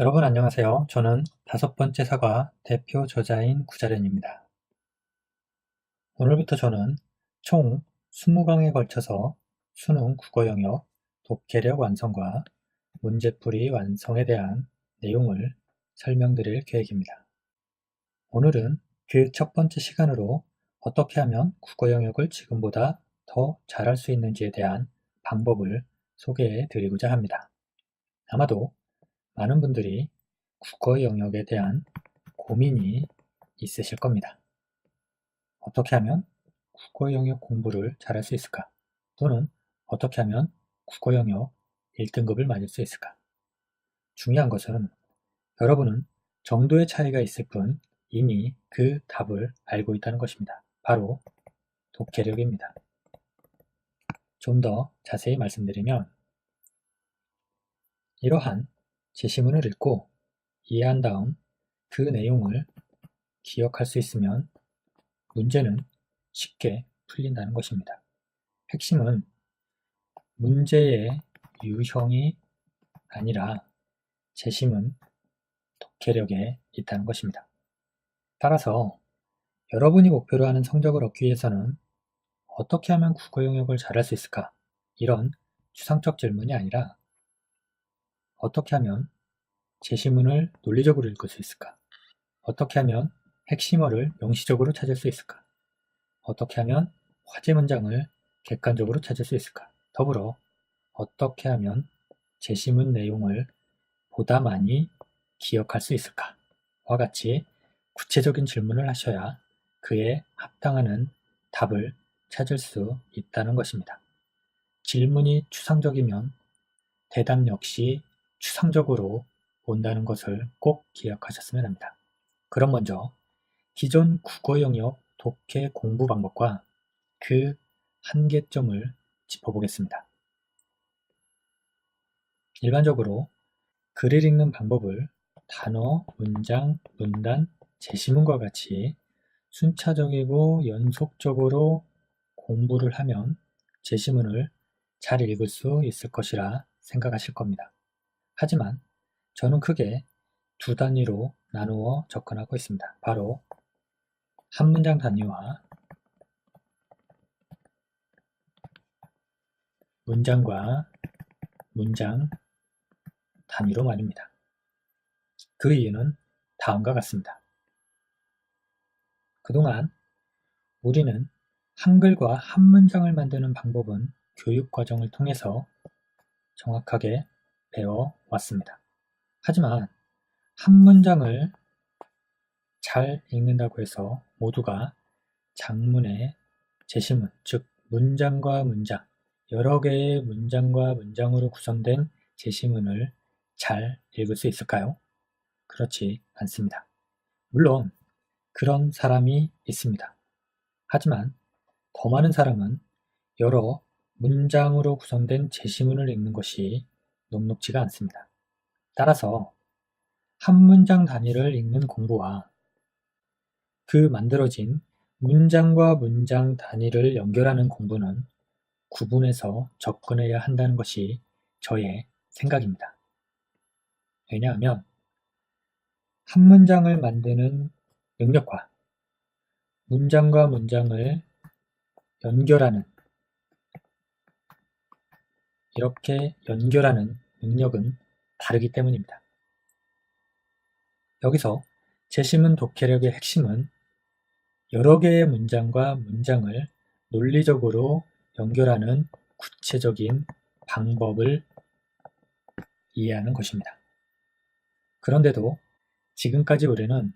여러분 안녕하세요. 저는 다섯 번째 사과 대표 저자인 구자련입니다. 오늘부터 저는 총 20강에 걸쳐서 수능 국어 영역 독해력 완성과 문제풀이 완성에 대한 내용을 설명드릴 계획입니다. 오늘은 그 첫 번째 시간으로 어떻게 하면 국어 영역을 지금보다 더 잘할 수 있는지에 대한 방법을 소개해 드리고자 합니다. 아마도 많은 분들이 국어 영역에 대한 고민이 있으실 겁니다. 어떻게 하면 국어 영역 공부를 잘할 수 있을까? 또는 어떻게 하면 국어 영역 1등급을 맞을 수 있을까? 중요한 것은 여러분은 정도의 차이가 있을 뿐 이미 그 답을 알고 있다는 것입니다. 바로 독해력입니다. 좀 더 자세히 말씀드리면 이러한 제시문을 읽고 이해한 다음 그 내용을 기억할 수 있으면 문제는 쉽게 풀린다는 것입니다. 핵심은 문제의 유형이 아니라 재심은 독해력에 있다는 것입니다. 따라서 여러분이 목표로 하는 성적을 얻기 위해서는 어떻게 하면 국어 영역을 잘할 수 있을까? 이런 추상적 질문이 아니라 어떻게 하면 제시문을 논리적으로 읽을 수 있을까? 어떻게 하면 핵심어를 명시적으로 찾을 수 있을까? 어떻게 하면 화제 문장을 객관적으로 찾을 수 있을까? 더불어 어떻게 하면 제시문 내용을 보다 많이 기억할 수 있을까? 와 같이 구체적인 질문을 하셔야 그에 합당하는 답을 찾을 수 있다는 것입니다. 질문이 추상적이면 대답 역시 추상적으로 온다는 것을 꼭 기억하셨으면 합니다. 그럼 먼저 기존 국어 영역 독해 공부 방법과 그 한계점을 짚어보겠습니다. 일반적으로 글을 읽는 방법을 단어, 문장, 문단, 제시문과 같이 순차적이고 연속적으로 공부를 하면 제시문을 잘 읽을 수 있을 것이라 생각하실 겁니다. 하지만 저는 크게 두 단위로 나누어 접근하고 있습니다. 바로 한 문장 단위와 문장과 문장 단위로 말입니다. 그 이유는 다음과 같습니다. 그동안 우리는 한글과 한 문장을 만드는 방법은 교육 과정을 통해서 정확하게 배워 왔습니다. 하지만 한 문장을 잘 읽는다고 해서 모두가 장문의 제시문, 즉 문장과 문장, 여러 개의 문장과 문장으로 구성된 제시문을 잘 읽을 수 있을까요? 그렇지 않습니다. 물론 그런 사람이 있습니다. 하지만 더 많은 사람은 여러 문장으로 구성된 제시문을 읽는 것이 녹록지가 않습니다. 따라서 한 문장 단위를 읽는 공부와 그 만들어진 문장과 문장 단위를 연결하는 공부는 구분해서 접근해야 한다는 것이 저의 생각입니다. 왜냐하면 한 문장을 만드는 능력과 문장과 문장을 연결하는 이렇게 연결하는 능력은 다르기 때문입니다. 여기서 재심은 독해력의 핵심은 여러 개의 문장과 문장을 논리적으로 연결하는 구체적인 방법을 이해하는 것입니다. 그런데도 지금까지 우리는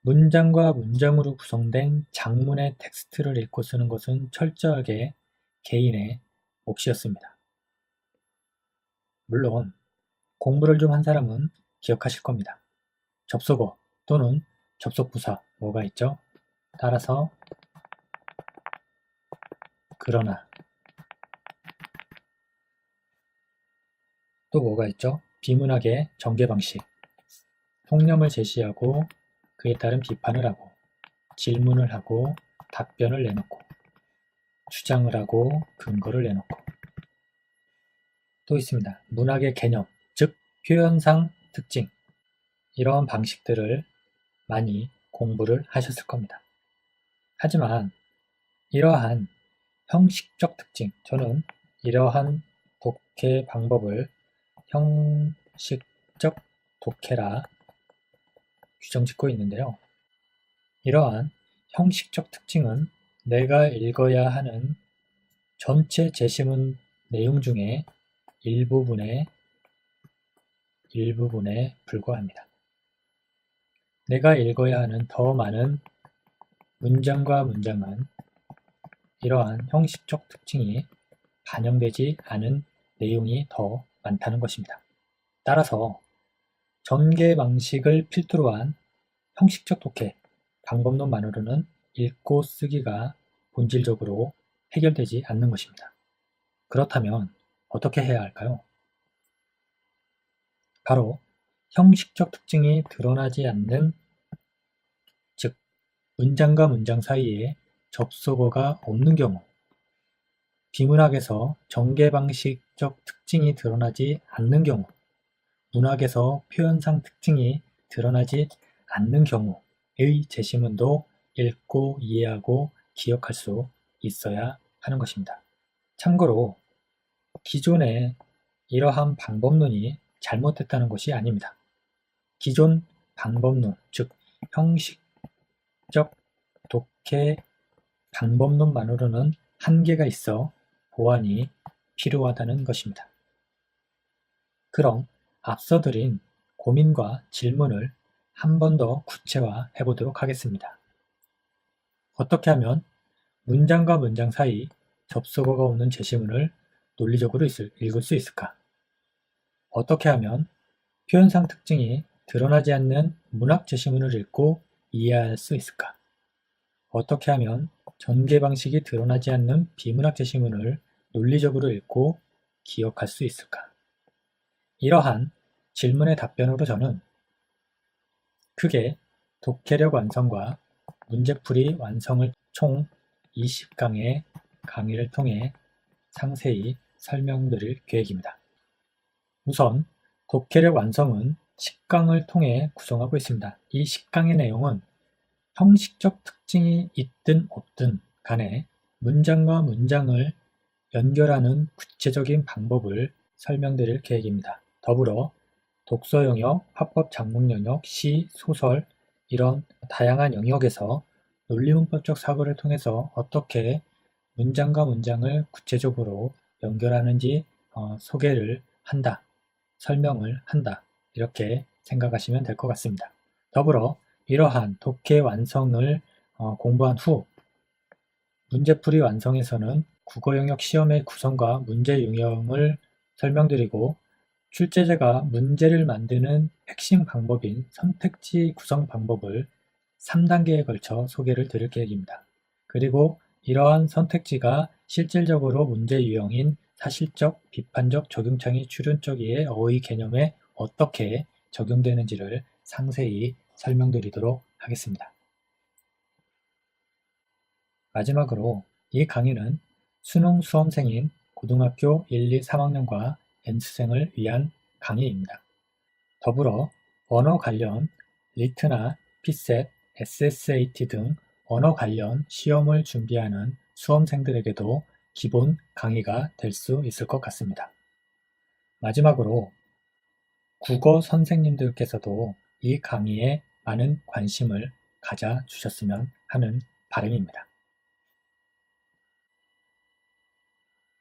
문장과 문장으로 구성된 장문의 텍스트를 읽고 쓰는 것은 철저하게 개인의 몫이었습니다. 물론 공부를 좀 한 사람은 기억하실 겁니다. 접속어 또는 접속부사 뭐가 있죠? 따라서 그러나 또 뭐가 있죠? 비문학의 전개 방식 통념을 제시하고 그에 따른 비판을 하고 질문을 하고 답변을 내놓고 주장을 하고 근거를 내놓고 또 있습니다. 문학의 개념, 즉 표현상 특징, 이러한 방식들을 많이 공부를 하셨을 겁니다. 하지만 이러한 형식적 특징, 저는 이러한 독해 방법을 형식적 독해라 규정 짓고 있는데요. 이러한 형식적 특징은 내가 읽어야 하는 전체 제시문 내용 중에 일부분에 일부분에 불과합니다. 내가 읽어야 하는 더 많은 문장과 문장은 이러한 형식적 특징이 반영되지 않은 내용이 더 많다는 것입니다. 따라서 전개 방식을 필두로 한 형식적 독해 방법론만으로는 읽고 쓰기가 본질적으로 해결되지 않는 것입니다. 그렇다면 어떻게 해야 할까요? 바로 형식적 특징이 드러나지 않는 즉 문장과 문장 사이에 접속어가 없는 경우 비문학에서 전개 방식적 특징이 드러나지 않는 경우 문학에서 표현상 특징이 드러나지 않는 경우의 제시문도 읽고 이해하고 기억할 수 있어야 하는 것입니다. 참고로 기존의 이러한 방법론이 잘못됐다는 것이 아닙니다. 기존 방법론, 즉 형식적 독해 방법론만으로는 한계가 있어 보완이 필요하다는 것입니다. 그럼 앞서 드린 고민과 질문을 한 번 더 구체화해 보도록 하겠습니다. 어떻게 하면 문장과 문장 사이 접속어가 없는 제시문을 논리적으로 읽을 수 있을까? 어떻게 하면 표현상 특징이 드러나지 않는 문학 제시문을 읽고 이해할 수 있을까? 어떻게 하면 전개 방식이 드러나지 않는 비문학 제시문을 논리적으로 읽고 기억할 수 있을까? 이러한 질문의 답변으로 저는 크게 독해력 완성과 문제풀이 완성을 총 20강의 강의를 통해 상세히 설명드릴 계획입니다. 우선 독해력 완성은 10강을 통해 구성하고 있습니다. 이 10강의 내용은 형식적 특징이 있든 없든 간에 문장과 문장을 연결하는 구체적인 방법을 설명드릴 계획입니다. 더불어 독서 영역, 화법 작문 영역, 시, 소설 이런 다양한 영역에서 논리문법적 사고를 통해서 어떻게 문장과 문장을 구체적으로 연결하는지 어, 소개를 한다, 설명을 한다 이렇게 생각하시면 될 것 같습니다. 더불어 이러한 독해 완성을 어, 공부한 후 문제풀이 완성에서는 국어 영역 시험의 구성과 문제 유형을 설명드리고 출제자가 문제를 만드는 핵심 방법인 선택지 구성 방법을 3단계에 걸쳐 소개를 드릴 계획입니다. 그리고 이러한 선택지가 실질적으로 문제 유형인 사실적, 비판적, 적용창의 출현적의 어의 개념에 어떻게 적용되는지를 상세히 설명드리도록 하겠습니다. 마지막으로 이 강의는 수능 수험생인 고등학교 1, 2, 3학년과 N수생을 위한 강의입니다. 더불어 언어 관련 리트나 피셋, SSAT 등 언어 관련 시험을 준비하는 수험생들에게도 기본 강의가 될 수 있을 것 같습니다. 마지막으로 국어 선생님들께서도 이 강의에 많은 관심을 가져 주셨으면 하는 바람입니다.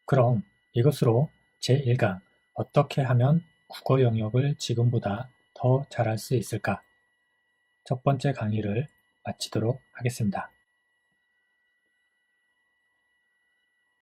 그럼 이것으로 제1강 어떻게 하면 국어 영역을 지금보다 더 잘할 수 있을까? 첫 번째 강의를 마치도록 하겠습니다.